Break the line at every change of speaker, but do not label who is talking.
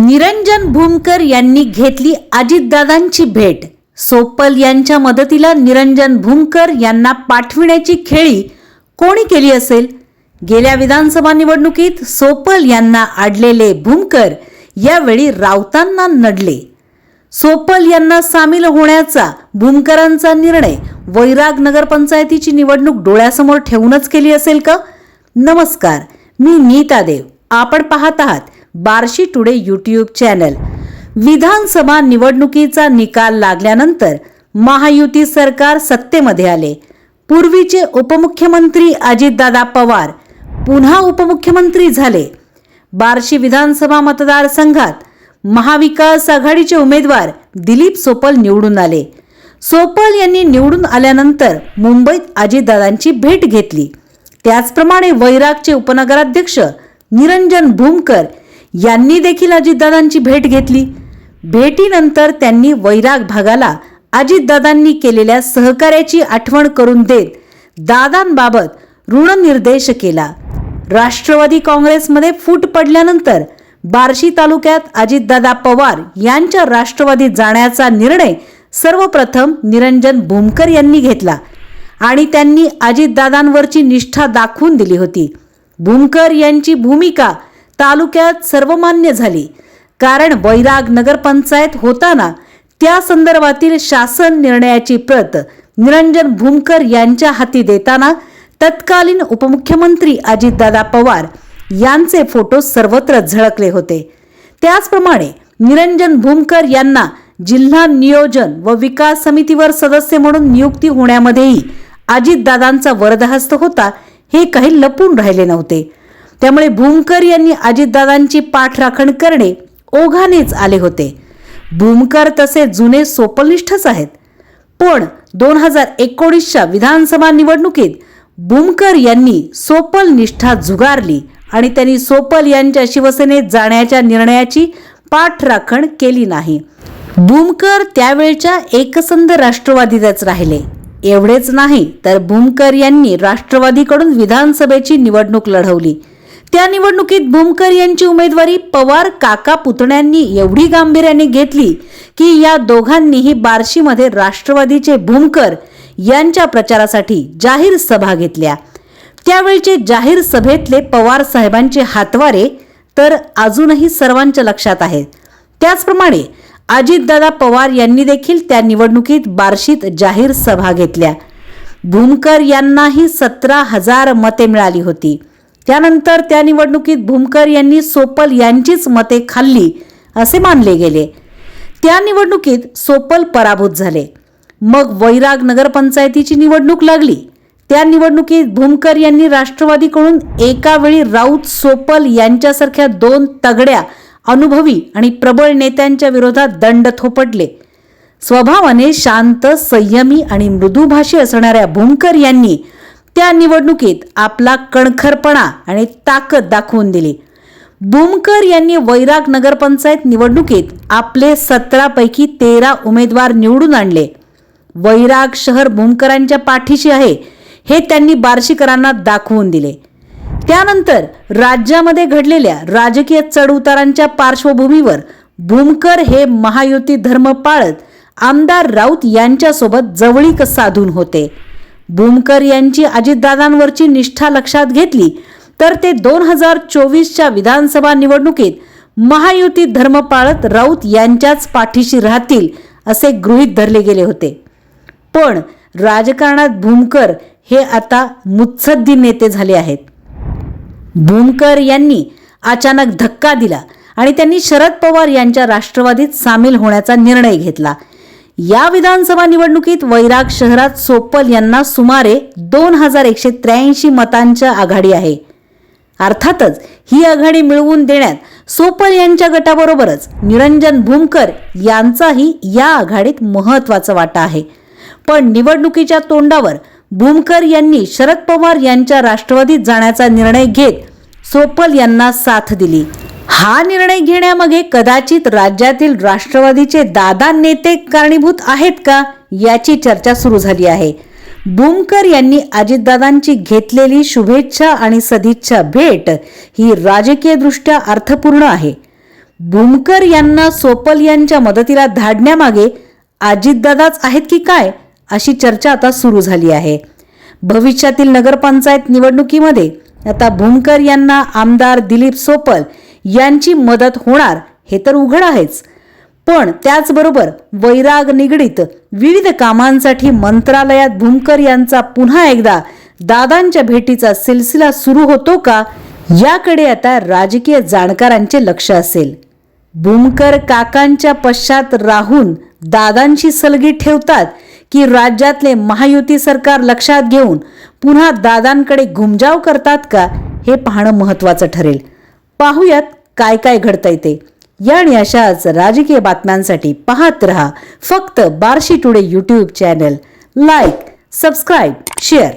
निरंजन भूमकर यांनी घेतली अजितदादांची भेट. सोपल यांच्या मदतीला निरंजन भूमकर यांना पाठविण्याची खेळी कोणी केली असेल? गेल्या विधानसभा निवडणुकीत सोपल यांना आडलेले भूमकर यावेळी राऊतांना नडले. सोपल यांना सामील होण्याचा भूमकरांचा निर्णय वैराग नगरपंचायतीची निवडणूक डोळ्यासमोर ठेवूनच केली असेल का? नमस्कार मी नीता देव. आपण पाहत आहात बार्शी टुडे यूट्यूब चॅनल. विधानसभा निवडणुकीचा निकाल लागल्यानंतर महायुती सरकार सत्तेमध्ये आले. पूर्वीचे उपमुख्यमंत्री अजितदादा पवार पुन्हा उपमुख्यमंत्री झाले. बार्शी विधानसभा मतदारसंघात महाविकास आघाडीचे उमेदवार दिलीप सोपल निवडून आले. सोपल यांनी निवडून आल्यानंतर मुंबईत अजितदादांची भेट घेतली. त्याचप्रमाणे वैरागचे उपनगराध्यक्ष निरंजन भूमकर यांनी देखील अजितदादांची भेट घेतली. भेटीनंतर त्यांनी वैराग भागाला अजितदादांनी केलेल्या सहकार्याची आठवण करून देत दादांबाबत ऋणनिर्देश केला. राष्ट्रवादी काँग्रेसमध्ये फूट पडल्यानंतर बार्शी तालुक्यात अजितदादा पवार यांच्या राष्ट्रवादीत जाण्याचा निर्णय सर्वप्रथम निरंजन भूमकर यांनी घेतला आणि त्यांनी अजितदादांवरची निष्ठा दाखवून दिली होती. भूमकर यांची भूमिका तालुक्यात सर्वमान्य झाली. कारण वैराग नगरपंचायत होताना त्या संदर्भातील शासन निर्णयाची प्रत निरंजन भूमकर यांच्या हाती देताना तत्कालीन उपमुख्यमंत्री अजितदादा पवार यांचे फोटो सर्वत्र झळकले होते. त्याचप्रमाणे निरंजन भूमकर यांना जिल्हा नियोजन व विकास समितीवर सदस्य म्हणून नियुक्ती होण्यामध्येही अजितदादांचा वरदहस्त होता हे काही लपून राहिले नव्हते. त्यामुळे भूमकर यांनी अजितदादांची पाठराखण करणे ओघानेच आले होते. भूमकर तसे जुने सोपलनिष्ठच आहेत. पण दोन हजार एकोणीसच्या विधानसभा निवडणुकीत भूमकर यांनी सोपल निष्ठा झुगारली आणि त्यांनी सोपल यांच्या शिवसेनेत जाण्याच्या निर्णयाची पाठराखण केली नाही. भूमकर त्यावेळच्या एकसंध राष्ट्रवादीतच राहिले. एवढेच नाही तर भूमकर यांनी राष्ट्रवादीकडून विधानसभेची निवडणूक लढवली. त्या निवडणुकीत भूमकर यांची उमेदवारी पवार काका पुतण्यांनी एवढी गांभीर्याने घेतली की या दोघांनीही बार्शीमध्ये राष्ट्रवादीचे भूमकर यांच्या प्रचारासाठी जाहीर सभा घेतल्या. त्यावेळचे जाहीर सभेतले पवार साहेबांचे हातवारे तर अजूनही सर्वांच्या लक्षात आहेत. त्याचप्रमाणे अजितदादा पवार यांनी देखील त्या निवडणुकीत बार्शीत जाहीर सभा घेतल्या. भूमकर यांनाही सतरा हजार मते मिळाली होती. त्यानंतर त्या निवडणुकीत भूमकर यांनी सोपल यांचीच मते खाल्ली असे मानले गेले. त्या निवडणुकीत सोपल पराभूत झाले. मग वैराग नगरपंचायतीची निवडणूक लागली. त्या निवडणुकीत भूमकर यांनी राष्ट्रवादीकडून एकावेळी राऊत सोपल यांच्यासारख्या दोन तगड्या अनुभवी आणि प्रबळ नेत्यांच्या विरोधात दंड थोपटले. स्वभावाने शांत संयमी आणि मृदुभाषी असणाऱ्या भूमकर यांनी त्या निवडणुकीत आपला कणखरपणा आणि ताकद दाखवून दिली. बुमकर यांनी वैराग नगरपंचायत निवडणुकीत आपले सतरापैकी तेरा उमेदवार निवडून आणले. वैराग शहर भूमकरांच्या पाठीशी आहे हे त्यांनी बार्शीकरांना दाखवून दिले. त्यानंतर राज्यामध्ये घडलेल्या राजकीय चढउतारांच्या पार्श्वभूमीवर भूमकर हे महायुती धर्म पाळत आमदार राऊत यांच्यासोबत जवळीक साधून होते. भूमकर यांची अजितदादांवरची निष्ठा लक्षात घेतली तर ते दोन हजार चोवीसच्या विधानसभा निवडणुकीत महायुती धर्म पाळत राऊत यांच्याच पाठीशी राहतील असे गृहीत धरले गेले होते. पण राजकारणात भूमकर हे आता मुत्सद्दी नेते झाले आहेत. भूमकर यांनी अचानक धक्का दिला आणि त्यांनी शरद पवार यांच्या राष्ट्रवादीत सामील होण्याचा निर्णय घेतला. या विधानसभा निवडणुकीत वैराग शहरात सोपल यांना सुमारे दोन हजार एकशे त्र्याऐंशी मतांच्या आघाडी आहे. अर्थातच ही आघाडी मिळवून देण्यात सोपल यांच्या गटाबरोबरच निरंजन भूमकर यांचाही या आघाडीत महत्त्वाचा वाटा आहे. पण निवडणुकीच्या तोंडावर भूमकर यांनी शरद पवार यांच्या राष्ट्रवादीत जाण्याचा निर्णय घेत सोपल यांना साथ दिली. हा निर्णय घेण्यामागे कदाचित राज्यातील राष्ट्रवादीचे दादा नेते कारणीभूत आहेत का याची चर्चा सुरू झाली आहे. बुमकर यांनी अजितदादांची घेतलेली शुभेच्छा आणि सदिच्छा भेट ही राजकीयदृष्ट्या अर्थपूर्ण आहे. बुमकर यांना सोपल यांच्या मदतीला धाडण्यामागे अजितदादाच आहेत की काय अशी चर्चा आता सुरू झाली आहे. भविष्यातील नगरपंचायत निवडणुकीमध्ये आता भूमकर यांना आमदार दिलीप सोपल यांची मदत होणार हे तर उघड आहेच. पण त्याचबरोबर वैराग निगडीत विविध कामांसाठी मंत्रालयात भूमकर यांचा पुन्हा एकदा दादांच्या भेटीचा सिलसिला सुरू होतो का याकडे आता राजकीय जाणकारांचे लक्ष असेल. भूमकर काकांच्या पश्चात राहून दादांची सलगी ठेवतात की राज्यातले महायुती सरकार लक्षात घेऊन पुन्हा दादांकडे घुमजाव करतात का हे पाहणं महत्त्वाचं ठरेल. पाहूयात काय काय घडतंय ते. या आणि अशाच राजकीय बातम्यांसाठी पाहत रहा फक्त Barshi today YouTube channel like subscribe share